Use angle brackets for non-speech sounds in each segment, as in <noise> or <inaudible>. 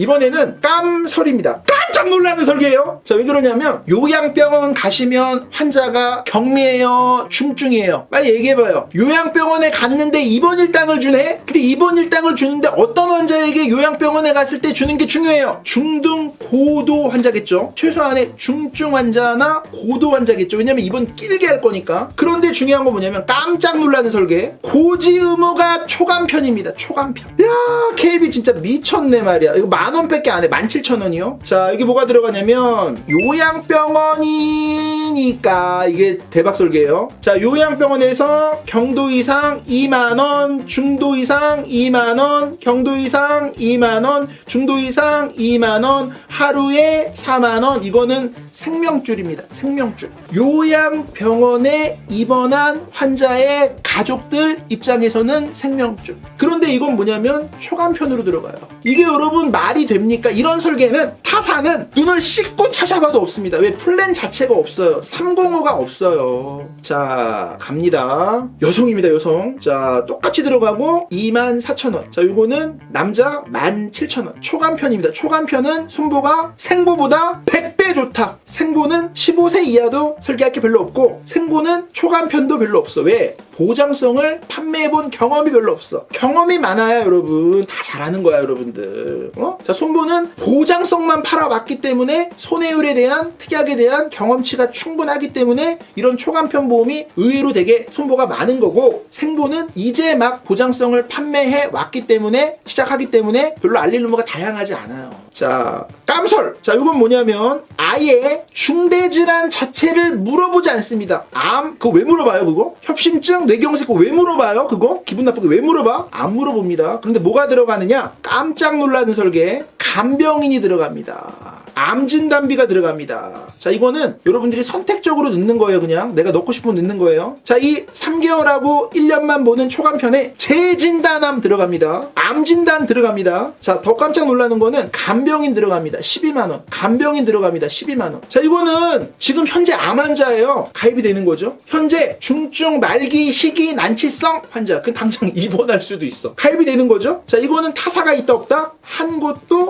이번에는 깜설입니다. 깜짝 놀라는 설계예요. 자, 왜 그러냐면 요양병원 가시면 환자가 경미해요, 중증이에요. 빨리 얘기해봐요. 요양병원에 갔는데 입원 일당을 주네? 근데 입원 일당을 주는데 어떤 환자에게 요양병원에 갔을 때 주는 게 중요해요. 중등 고도 환자겠죠. 최소한의 중증 환자나 고도 환자겠죠. 왜냐면 입원 길게 할 거니까. 그런데 중요한 건 뭐냐면 깜짝 놀라는 설계. 고지 의무가 초간편입니다. 초간편. 야, KB 진짜 미쳤네 말이야. 이거 만 원밖에 안 해. 만 칠천 원이요. 자, 여기 뭐가 들어가냐면 요양병원이니까 이게 대박 설계예요. 자, 요양병원에서 경도 이상 2만 원, 중도 이상 2만 원, 경도 이상 2만 원, 중도 이상 2만 원, 하루에 4만 원. 이거는 생명줄입니다. 생명줄. 요양병원에 입원한 환자의 가족들 입장에서는 생명줄. 그런데 이건 뭐냐면 초간편으로 들어가요. 이게 여러분 말이 됩니까? 이런 설계는 타사는 눈을 씻고 찾아가도 없습니다. 왜 플랜 자체가 없어요. 305가 없어요. 자, 갑니다. 여성입니다, 여성. 자, 똑같이 들어가고 24,000원. 자, 요거는 남자 17,000원. 초간편입니다. 초간편은 순보가 생보보다 100배 좋다. 생보는 15세 이하도 설계할 게 별로 없고 생보는 초간편도 별로 없어. 왜? 보장성을 판매해본 경험이 별로 없어. 경험이 많아야 여러분 다 잘하는 거야 여러분들. 어? 자 손보는 보장성만 팔아왔기 때문에 손해율에 대한 특약에 대한 경험치가 충분하기 때문에 이런 초간편 보험이 의외로 되게 손보가 많은 거고 생보는 이제 막 보장성을 판매해 왔기 때문에 시작하기 때문에 별로 알릴 의무가 다양하지 않아요. 자 깜설. 자 이건 뭐냐면 아예 중대질환 자체를 물어보지 않습니다. 암 그거 왜 물어봐요 그거? 협심증 뇌경색 그거 왜 물어봐요 그거? 기분 나쁘게 왜 물어봐? 안 물어봅니다. 그런데 뭐가 들어가느냐? 깜짝 놀라는 설계 간병인이 들어갑니다. 암 진단비가 들어갑니다. 자, 이거는 여러분들이 선택적으로 넣는 거예요, 그냥. 내가 넣고 싶으면 넣는 거예요. 자, 이 3개월하고 1년만 보는 초간편에 재진단암 들어갑니다. 암 진단 들어갑니다. 자, 더 깜짝 놀라는 거는 간병인 들어갑니다. 12만원. 간병인 들어갑니다. 12만원. 자, 이거는 지금 현재 암 환자예요. 가입이 되는 거죠. 현재 중증, 말기, 희귀, 난치성 환자. 그 당장 <laughs> 입원할 수도 있어. 가입이 되는 거죠. 자, 이거는 타사가 있다 없다? 한 곳도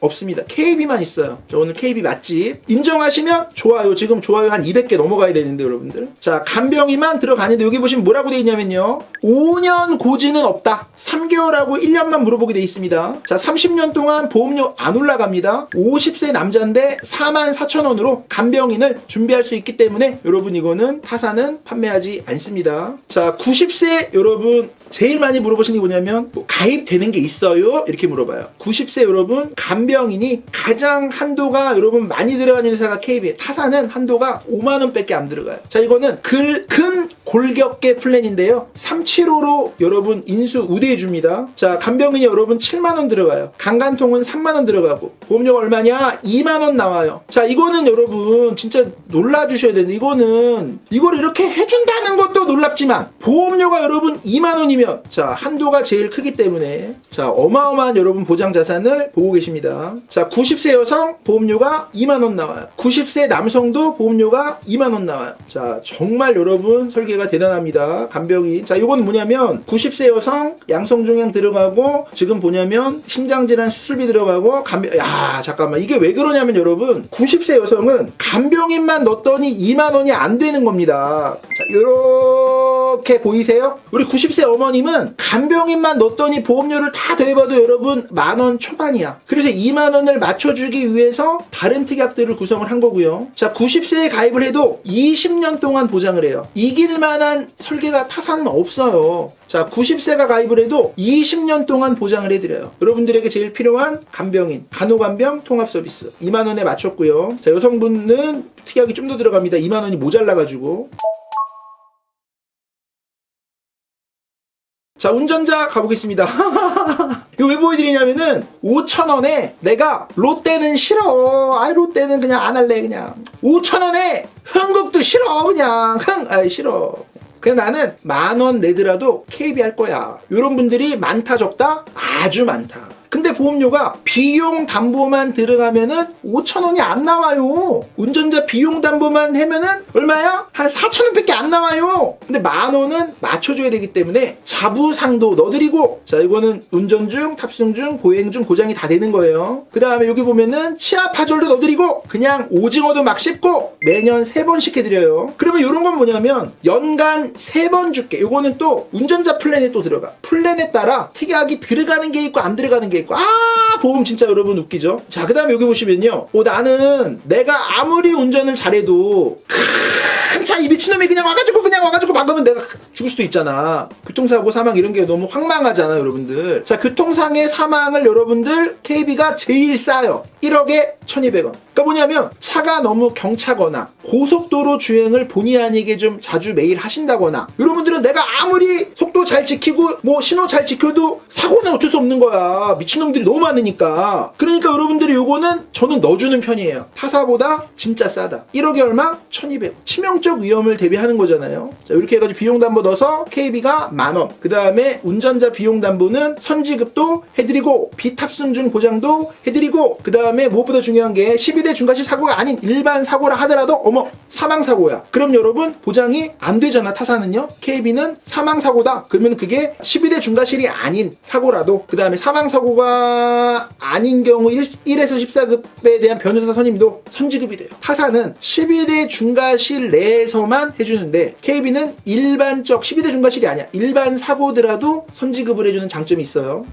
없습니다. KB만 있어요. 자, 오늘 KB 맛집. 인정하시면 좋아요. 지금 좋아요 한 200개 넘어가야 되는데, 여러분들. 자, 간병이만 들어가는데, 여기 보시면 뭐라고 돼 있냐면요. 5년 고지는 없다. 3개월하고 1년만 물어보게 돼 있습니다. 자, 30년 동안 보험료 안 올라갑니다. 50세 남자인데 4만 4천 원으로 간병인을 준비할 수 있기 때문에 여러분 이거는 타사는 판매하지 않습니다. 자, 90세 여러분 제일 많이 물어보시는 게 뭐냐면 뭐 가입되는 게 있어요? 이렇게 물어봐요. 90세 여러분 간 병인이 가장 한도가 여러분 많이 들어가는 회사가 KB 타사는 한도가 5만 원밖에 안 들어가요. 자 이거는 글, 근 골격계 플랜인데요. 375로 여러분 인수 우대해 줍니다. 자 간병인이 여러분 7만 원 들어가요. 강간통은 3만 원 들어가고 보험료가 얼마냐? 2만 원 나와요. 자 이거는 여러분 진짜 놀라 주셔야 되는데 이거는 이걸 이렇게 해 준다는 것도 놀랍지만 보험료가 여러분 2만 원이면 자 한도가 제일 크기 때문에 자 어마어마한 여러분 보장 자산을 보고 계십니다. 자 90세 여성 보험료가 2만 원 나와요. 90세 남성도 보험료가 2만 원 나와요. 자 정말 여러분 설계 가 대단합니다. 간병인 자 이건 뭐냐면 90세 여성 양성종양 들어가고 지금 보냐면 심장질환 수술비 들어가고 간병 야 잠깐만 이게 왜 그러냐면 여러분 90세 여성은 간병인만 넣었더니 2만 원이 안 되는 겁니다. 자 요렇게 보이세요? 우리 90세 어머님은 간병인만 넣었더니 보험료를 다 더해봐도 여러분 만 원 초반이야. 그래서 2만 원을 맞춰주기 위해서 다른 특약들을 구성을 한 거고요. 자 90세에 가입을 해도 20년 동안 보장을 해요. 이길 만한 설계가 타사는 없어요. 자 90세가 가입을 해도 20년 동안 보장을 해드려요. 여러분들에게 제일 필요한 간병인, 간호간병 통합 서비스 2만 원에 맞췄고요. 자 여성분은 특약이 좀 더 들어갑니다. 2만 원이 모자라가지고. 자, 운전자 가보겠습니다. <laughs> 이거 왜 보여드리냐면은, 5천원에 내가 롯데는 싫어. 아이, 롯데는 그냥 안 할래, 그냥. 5천원에 흥국도 싫어, 그냥. 흥, 아이, 싫어. 그냥 나는 만 원 내더라도 KB 할 거야. 이런 분들이 많다, 적다? 아주 많다. 근데 보험료가 비용 담보만 들어가면은 5천 원이 안 나와요. 운전자 비용 담보만 하면은 얼마야? 한 4천 원밖에 안 나와요. 근데 만 원은 맞춰줘야 되기 때문에 자부상도 넣어드리고 자 이거는 운전 중, 탑승 중, 보행 중 고장이 다 되는 거예요. 그 다음에 여기 보면은 치아 파절도 넣어드리고 그냥 오징어도 막 씹고 매년 세 번씩 해드려요. 그러면 이런 건 뭐냐면 연간 세번 줄게. 요거는 또 운전자 플랜에 또 들어가. 플랜에 따라 특약이 들어가는 게 있고 안 들어가는 게 있고 아 보험 진짜 여러분 웃기죠? 자 그 다음에 여기 보시면요. 어, 나는 내가 아무리 운전을 잘해도 큰차이 미친놈이 그냥 와가지고 그냥 와가지고 막으면 내가 죽을 수도 있잖아. 교통사고 사망 이런 게 너무 황망하잖아 여러분들. 자 교통상의 사망을 여러분들 KB가 제일 싸요. 1억에 1200원. 그러니까 뭐냐면 차가 너무 경차거나 고속도로 주행을 본의 아니게 좀 자주 매일 하신다거나 여러분들은 내가 아무리 속도 잘 지키고 뭐 신호 잘 지켜도 사고는 어쩔 수 없는 거야. 미친놈들이 너무 많으니까. 그러니까 여러분들이 요거는 저는 넣어주는 편이에요. 타사보다 진짜 싸다. 1억에 얼마? 1200원. 치명적 위험을 대비하는 거잖아요. 자, 이렇게 해가지고 비용 담보 넣어서 KB가 만원. 그 다음에 운전자 비용 담보는 선지급도 해드리고 비탑승 중 보장도 해드리고 그 다음에 무엇보다 중요한 게 12대 중과실 사고가 아닌 일반 사고라 하더라도 어머 사망 사고야. 그럼 여러분 보장이 안 되잖아 타사는요. KB는 사망 사고다. 그러면 그게 12대 중과실이 아닌 사고라도 그 다음에 사망 사고가 아닌 경우 1, 1에서 14급에 대한 변호사 선임도 선지급이 돼요. 타사는 12대 중과실 내에서만 해주는데 KB는 일반적 12대 중과실이 아니야. 일반 사고더라도 선지급을 해주는 장점이 있어요.